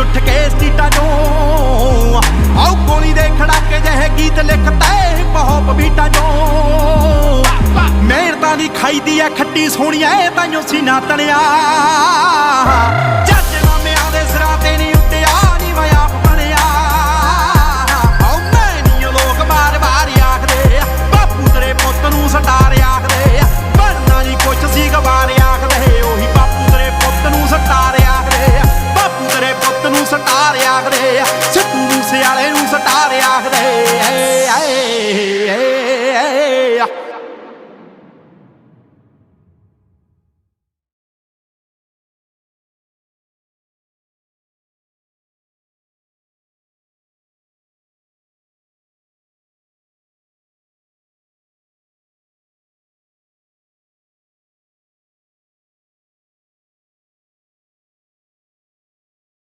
ਉੱਠ ਕੇ ਸਟੀਟਾਂ ਚੋਂ। ਆਉ ਗੋਲੀ ਦੇ ਖੜਾਕੇ ਜਿਹੇ ਗੀਤ ਲਿਖਤੇ ਬਹੁਤ ਬੀਟਾਂ ਚੋਂ। ਮਿਹਨਤਾਂ ਦੀ ਖਾਈ ਦੀ ਐ ਖੱਟੀ ਸੋਹਣੀਆਂ ਐ ਤਾਈਓ ਸੀਨਾ ਤਣਿਆ ਸਟਾਰ ਆਖਦੇ ਆ, ਸਿੱਧੂ ਮੂਸੇ ਵਾਲੇ ਨੂੰ ਸਟਾਰ ਆਖਦੇ